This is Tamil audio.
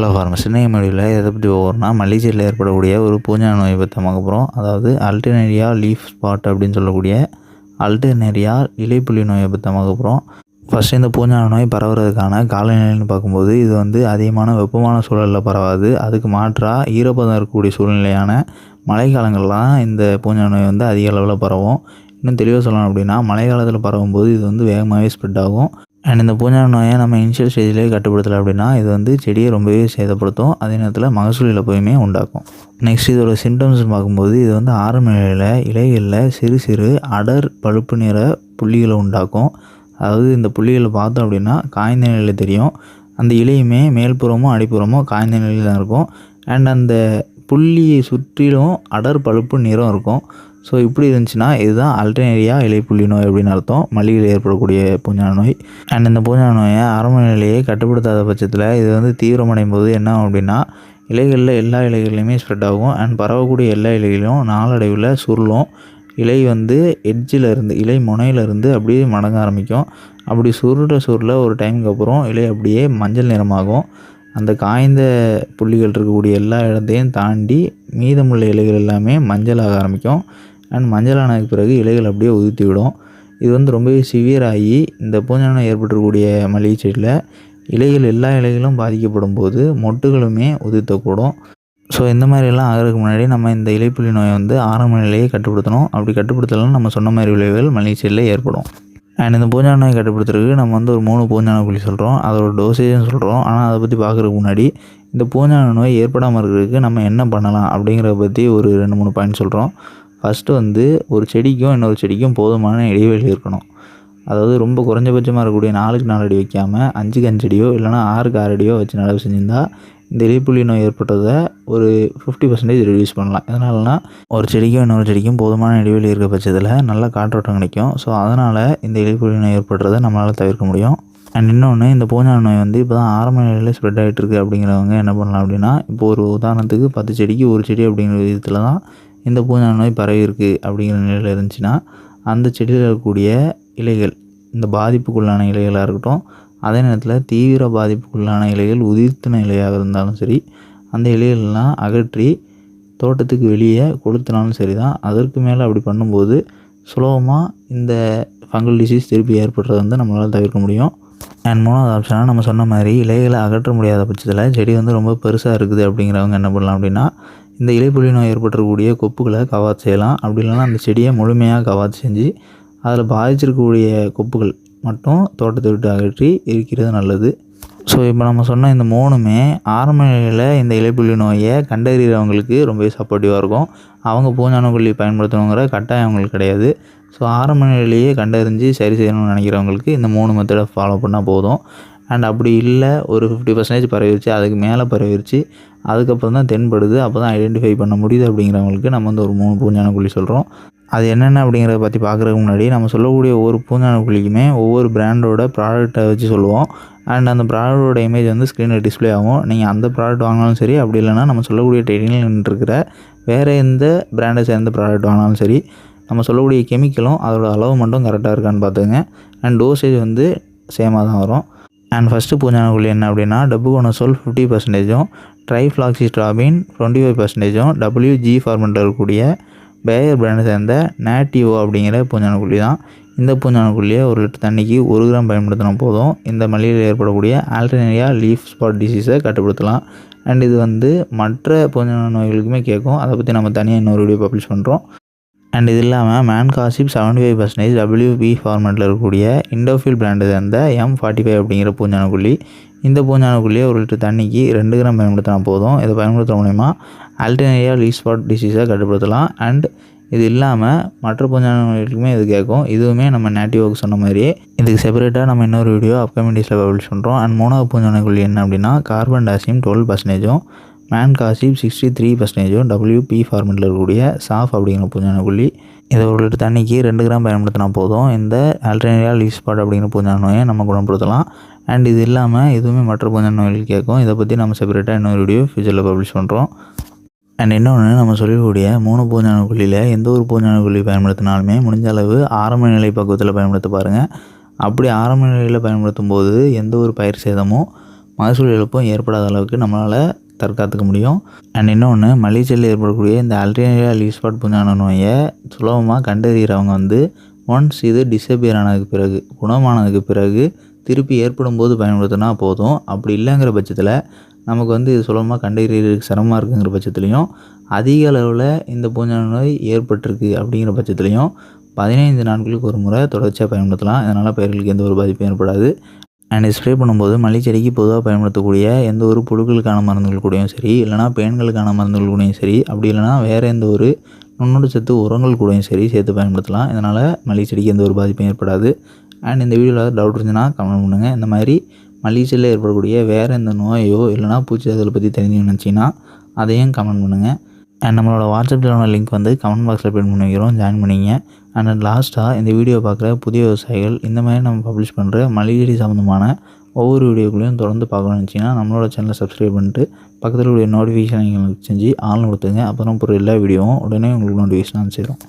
ஹலோ ஃபார்மஸ் இன்னைக்கு மொழியில் எதை பற்றி போகிறோம்னா மல்லிச்செடியில் ஏற்படக்கூடிய ஒரு பூஞ்சா நோயை பற்றி பார்க்க போகிறோம் அதாவது அல்டர்னேரியா லீஃப் ஸ்பாட் அப்படின்னு சொல்லக்கூடிய அல்டர்னேரியா இலைப்புள்ளி நோயை பற்றி பார்க்க போகிறோம் ஃபஸ்ட்டு இந்த பூஞ்சா நோய் பரவுறதுக்கான காலநிலைன்னு பார்க்கும்போது இது வந்து அதிகமான வெப்பமான சூழலில் பரவாது. அதுக்கு மாற்றாக ஈரப்பதம் இருக்கக்கூடிய சூழ்நிலையான மழைக்காலங்கள்லாம் இந்த பூஞ்சா நோய் வந்து அதிக அளவில் பரவும். இன்னும் தெளிவாக சொல்லணும் அப்படின்னா மழை காலத்தில் பரவும்போது இது வந்து வேகமாகவே ஸ்ப்ரெட் ஆகும். அண்ட் இந்த பூஞ்சா நோயை நம்ம இனிஷியல் ஸ்டேஜ்லேயே கட்டுப்படுத்தலை அப்படின்னா இது வந்து செடியை ரொம்பவே சேதப்படுத்தும். அதே நேரத்தில் மகசூல் இழப்பையுமே உண்டாக்கும். நெக்ஸ்ட் இதோட சிம்டம்ஸ் பார்க்கும்போது இது வந்து ஆரம்ப நிலையில் இலைகளில் சிறு சிறு அடர் பழுப்பு நிற புள்ளிகளை உண்டாக்கும். அதாவது இந்த புள்ளிகளை பார்த்தோம் அப்படின்னா காய்ந்த நிலையில் தெரியும். அந்த இலையுமே மேல்புறமும் அடிப்புறமும் காய்ந்த நிலையில் தான் இருக்கும். அண்ட் அந்த புள்ளியை சுற்றிலும் அடர் பழுப்பு நிறம் இருக்கும். ஸோ இப்படி இருந்துச்சுன்னா இதுதான் அல்டர்னேரியா இலைப்புள்ளி நோய் அப்படின்னு அர்த்தம். மல்லிகையில் ஏற்படக்கூடிய பூஞ்சான நோய். அண்ட் இந்த பூஞ்சான நோயை ஆரம்ப நிலையை கட்டுப்படுத்தாத பட்சத்தில் இது வந்து தீவிரமடையும் போது என்ன ஆகும் அப்படின்னா இலைகளில் எல்லா இலைகள்லையுமே ஸ்ப்ரெட் ஆகும். அண்ட் பரவக்கூடிய எல்லா இலைகளையும் நாளடைவில் சுருளும். இலை வந்து எட்ஜில் இருந்து இலை முனையிலிருந்து அப்படியே மடங்க ஆரம்பிக்கும். அப்படி சுருட சுருள ஒரு டைமுக்கு அப்புறம் இலை அப்படியே மஞ்சள் நிறமாகும். அந்த காய்ந்த புள்ளிகள் இருக்கக்கூடிய எல்லா இடத்தையும் தாண்டி மீதமுள்ள இலைகள் எல்லாமே மஞ்சளாக ஆரம்பிக்கும். அண்ட் மஞ்சளானதுக்கு பிறகு இலைகள் அப்படியே உதிர்த்தி விடும் இது வந்து ரொம்பவே சிவியர் ஆகி இந்த பூஞ்சை நோய் ஏற்பட்டிருக்கக்கூடிய மல்லிகை செடியில் இலைகள் எல்லா இலைகளும் பாதிக்கப்படும் போது மொட்டுகளுமே உதிர்த்தக்கூடும். ஸோ இந்த மாதிரிலாம் ஆகிறதுக்கு முன்னாடி நம்ம இந்த இலைப்புள்ளி நோயை வந்து ஆரம்ப நிலையை கட்டுப்படுத்தணும். அப்படி கட்டுப்படுத்தலாம் நம்ம சொன்ன மாதிரி விளைவுகள் மளிகை செடியில் ஏற்படும். அண்ட் இந்த பூஞ்சான நோயை கட்டுப்படுத்துறதுக்கு நம்ம வந்து ஒரு மூணு பூஞ்சான குழி சொல்கிறோம் அதோட டோசேஜும் சொல்கிறோம் ஆனால் அதை பற்றி பார்க்குறதுக்கு முன்னாடி இந்த பூஞ்சான நோய் ஏற்படாமல் இருக்கிறதுக்கு நம்ம என்ன பண்ணலாம் அப்படிங்கிறத பற்றி ஒரு ரெண்டு மூணு பாயிண்ட் சொல்கிறோம் ஃபஸ்ட்டு வந்து ஒரு செடிக்கும் இன்னொரு செடிக்கும் போதுமான இடைவெளி இருக்கணும். அதாவது ரொம்ப குறைஞ்சபட்சமாக இருக்கக்கூடிய நாலுக்கு நாலு அடி வைக்காமல் அஞ்சுக்கு அஞ்சு அடியோ இல்லைனா ஆறுக்கு ஆறு அடியோ வச்சு நடவு செஞ்சிருந்தால் இந்த இலைப்புள்ளி நோய் ஏற்பட்டதை ஒரு ஃபிஃப்டி பர்சன்டேஜ் ரிடியூஸ் பண்ணலாம். எதனால்னா ஒரு செடிக்கும் இன்னொரு செடிக்கும் போதுமான இடைவெளி இருக்க பட்சத்தில் நல்லா காற்றோட்டம் கிடைக்கும். ஸோ அதனால் இந்த இலைப்புள்ளி நோய் ஏற்படுறதை நம்மளால் தவிர்க்க முடியும். அண்ட் இன்னொன்று இந்த பூஞ்சான நோய் வந்து இப்போ தான் ஆரம்ப நிலையில் ஸ்ப்ரெட் ஆகிட்டு இருக்குது அப்படிங்கிறவங்க என்ன பண்ணலாம் அப்படின்னா இப்போ ஒரு உதாரணத்துக்கு பத்து செடிக்கு ஒரு செடி அப்படிங்கிற விதத்தில் தான் இந்த பூஞ்சான நோய் பரவி இருக்குது அப்படிங்கிற நிலையில் இருந்துச்சுன்னா அந்த செடியில் இருக்கக்கூடிய இலைகள் இந்த பாதிப்புக்குள்ளான இலைகளாக இருக்கட்டும் அதே நேரத்தில் தீவிர பாதிப்புக்குள்ளான இலைகள் உதிர்த்தின இலையாக இருந்தாலும் சரி அந்த இலைகள்லாம் அகற்றி தோட்டத்துக்கு வெளியே கொளுத்தினாலும் சரி தான் அதற்கு மேலே அப்படி பண்ணும்போது சுலபமாக இந்த ஃபங்கல் டிசீஸ் திருப்பி ஏற்படுறத வந்து நம்மளால் தவிர்க்க முடியும். அண்ட் மூணாவது ஆப்ஷனாக நம்ம சொன்ன மாதிரி இலைகளை அகற்ற முடியாத பட்சத்தில் செடி வந்து ரொம்ப பெருசாக இருக்குது அப்படிங்கிறவங்க என்ன பண்ணலாம் அப்படின்னா இந்த இலைப்புள்ளி நோய் ஏற்பட்டுறக்கூடிய கொப்புகளை கவாத் செய்யலாம். அப்படி இல்லைன்னா அந்த செடியை முழுமையாக கவாத்து செஞ்சு அதில் பாதிச்சிருக்கக்கூடிய கொப்புகள் மட்டும் தோட்டத்தை விட்டு அகற்றி இருக்கிறது நல்லது. ஸோ இப்போ நம்ம சொன்ன இந்த மூணுமே ஆரம்ப நிலையில் இந்த இலைப்புள்ளி நோயை கண்டறிகிறவங்களுக்கு ரொம்பவே சப்போர்ட்டிவாக இருக்கும். அவங்க பூஞ்சான பயன்படுத்தணுங்கிற கட்டாயம் அவங்களுக்கு கிடையாது. ஸோ ஆரம்ப நிலையிலேயே கண்டறிஞ்சு சரி செய்யணும்னு நினைக்கிறவங்களுக்கு இந்த மூணு மெத்தடை ஃபாலோ பண்ணால் போதும். அண்ட் அப்படி இல்லை ஒரு ஃபிஃப்டி பர்சன்டேஜ் பரவிருச்சு அதுக்கு மேலே பரவிருச்சு அதுக்கப்புறம் தான் தென்படுது அப்போ தான் ஐடென்டிஃபை பண்ண முடியுது அப்படிங்கிறவங்களுக்கு நம்ம வந்து ஒரு மூணு பூஞ்சான குழி சொல்கிறோம் அது என்னென்ன அப்படிங்கிறத பற்றி பார்க்குறதுக்கு முன்னாடி நம்ம சொல்லக்கூடிய ஒவ்வொரு பூஞ்சான குழிக்குமே ஒவ்வொரு பிராண்டோட ப்ராடக்ட்டை வச்சு சொல்லுவோம். அண்ட் அந்த ப்ராடக்டோட இமேஜ் வந்து ஸ்க்ரீனில் டிஸ்பிளே ஆகும். நீங்கள் அந்த ப்ராடக்ட் வாங்கினாலும் சரி அப்படி இல்லைனா நம்ம சொல்லக்கூடிய டெக்னிக்கல் இருக்கிற வேறு எந்த பிராண்டை சேர்ந்த ப்ராடக்ட் வாங்கினாலும் சரி நம்ம சொல்லக்கூடிய கெமிக்கலும் அதோட அளவு மட்டும் கரெக்டாக இருக்கான்னு பார்த்துங்க அண்ட் டோசேஜ் வந்து சேமாக தான் வரும். அண்ட் ஃபஸ்ட்டு பூஞ்சான குழி என்ன அப்படின்னா டபுகோனசோல் ஃபிஃப்டி பர்சன்டேஜும் ட்ரைஃப்ளாக்சிஸ்ட்ராபின் டுவெண்ட்டி ஃபைவ் பர்சன்டேஜும் டபிள்யூஜி ஃபார்மெட்டில் இருக்கக்கூடிய பேயர் பிராண்டை சேர்ந்த நேட்டிவோ அப்படிங்கிற பூஞ்சான குழி தான். இந்த பூஞ்சான குழியை ஒரு லிட்டர் தண்ணிக்கு ஒரு கிராம் பயன்படுத்தினா போதும். இந்த மல்லியில் ஏற்படக்கூடிய ஆல்டர்னேரியா லீஃப் ஸ்பாட் டிசீஸை கட்டுப்படுத்தலாம். அண்ட் இது வந்து மற்ற பூஞ்சான நோய்களுக்குமே கேட்கும். அதை பற்றி நம்ம தனியாக இன்னொரு வீடியோ பப்ளிஷ் பண்ணுறோம் அண்ட் இது இல்லாமல் mancozeb seventy five percentage WP ஃபார்மெட்டில் இருக்கக்கூடிய இண்டோஃபில் பிராண்டு சேர்ந்த எம் ஃபார்ட்டி ஃபைவ் அப்படிங்கிற பூஞ்சான குழி இந்த பூஞ்சான குழியை ஒரு லிட்டர் தண்ணிக்கு ரெண்டு கிராம் பயன்படுத்தினா போதும். இதை பயன்படுத்துகிற மூலிமா அல்டர்னேரியா லீஃப் ஸ்பாட் டிசீஸை கட்டுப்படுத்தலாம். அண்ட் இது இல்லாமல் மற்ற பூஞ்சான இது கேட்கும். இதுவுமே நம்ம நேட்டிவோக்கு சொன்ன மாதிரியே இதுக்கு செப்பரேட்டாக நம்ம இன்னொரு வீடியோ அப்கமிங் டேஸில் பப்ளிஷ் பண்ணுறோம் அண்ட் மூணாவது பூஞ்சான குழி என்ன அப்படின்னா கார்பன் டாசியம் டுவெல் பர்சன்டேஜும் மேன் காசிப் சிக்ஸ்டி த்ரீ பர்சன்டேஜும் டபிள்யூபி ஃபார்மெட்டில் இருக்கக்கூடிய சாஃப் அப்படிங்கிற பூஞ்சான குழி இதை ஒரு லிட்டர் தண்ணிக்கு ரெண்டு கிராம் பயன்படுத்தினா போதும். இந்த ஆல்டர்னேரியா லீஃப் ஸ்பாட் அப்படிங்கிற பூஞ்சான நோயை நம்ம குணப்படுத்தலாம். அண்ட் இது இல்லாமல் இதுவுமே மற்ற பூஞ்சான நோய்கள் கேட்கும். இதை பற்றி நம்ம செப்பரேட்டாக இன்னொரு வீடியோ ஃபியூச்சரில் பப்ளிஷ் பண்ணுறோம் அண்ட் இன்னொன்று நம்ம சொல்லக்கூடிய மூணு பூஞ்சான குழியில் எந்த ஒரு பூஞ்சான குழி பயன்படுத்தினாலுமே முடிஞ்ச அளவு ஆரம்ப நிலை பக்குவத்தில் பயன்படுத்த பாருங்கள் அப்படி ஆரம்ப நிலையில் பயன்படுத்தும் போது எந்த ஒரு பயிர் சேதமும் மகசூல் இழப்பும் ஏற்படாத அளவுக்கு நம்மளால் தற்காத்துக்க முடியும். அண்ட் இன்னொன்று மலேசியாவில் ஏற்படக்கூடிய இந்த அல்டர்னேரியா லீவ் ஸ்பாட் பூஞ்சான நோயை சுலபமாக கண்டறிகிறவங்க வந்து ஒன்ஸ் இது டிசப்பியர் ஆனதுக்கு பிறகு குணமானதுக்கு பிறகு திருப்பி ஏற்படும் போது பயன்படுத்தினா போதும். அப்படி இல்லைங்கிற பட்சத்தில் நமக்கு வந்து இது சுலபமாக கண்டறியறதுக்கு சிரமமாக இருக்குங்கிற பட்சத்துலையும் அதிக அளவில் இந்த பூஞ்சான நோய் ஏற்பட்டிருக்கு அப்படிங்கிற பட்சத்துலையும் பதினைந்து நாட்களுக்கு ஒரு முறை தொடர்ச்சியாக பயன்படுத்தலாம். இதனால் பயிர்களுக்கு எந்த ஒரு பாதிப்பும் ஏற்படாது. அண்ட் ஸ்ப்ரே பண்ணும்போது மல்லிகை செடிக்கு பொதுவாக பயன்படுத்தக்கூடிய எந்த ஒரு புழுக்களுக்கான மருந்துகள் கூடயும் சரி இல்லைனா பேன்களுக்கான மருந்துகள் கூடயும் சரி அப்படி இல்லைனா வேறு எந்த ஒரு நுண்ணோடு சத்து உரங்கள் கூடயும் சரி சேர்த்து பயன்படுத்தலாம். இதனால் மல்லிகை செடிக்கு எந்த ஒரு பாதிப்பும் ஏற்படாது. அண்ட் இந்த வீடியோவில் டவுட் இருந்துச்சுன்னா கமெண்ட் பண்ணுங்கள் இந்த மாதிரி மல்லிகை செடியில் ஏற்படக்கூடிய வேறு எந்த நோயோ இல்லைனா பூச்சி அதில் பற்றி தெரிஞ்சு நினச்சிங்கன்னா அதையும் கமெண்ட் பண்ணுங்கள் அண்ட் நம்மளோட வாட்ஸ்அப் சேனல் லிங்க் வந்து கமெண்ட் பாக்ஸில் பின் பண்ணி வைக்கிறோம். ஜாயின் பண்ணிங்க. அண்ட் லாஸ்ட்டாக இந்த வீடியோ பார்க்குற புதிய விவசாயிகள் இந்த மாதிரி நம்ம பப்ளிஷ் பண்ணுற மளிகை சம்மந்தமான ஒவ்வொரு வீடியோக்குள்ளேயும் தொடர்ந்து பார்க்கணும்னு வச்சிங்கன்னா நம்மளோட சேனலை சப்ஸ்கிரைப் பண்ணிட்டு பக்கத்தில் உடைய நோட்டிஃபிகேஷன் எங்களுக்கு செஞ்சு ஆள் கொடுத்துங்க அப்புறம் போகிற எல்லா வீடியோவும் உடனே உங்களுக்கு நோட்டிஃபிகேஷன் அனுப்பிச்சிடும்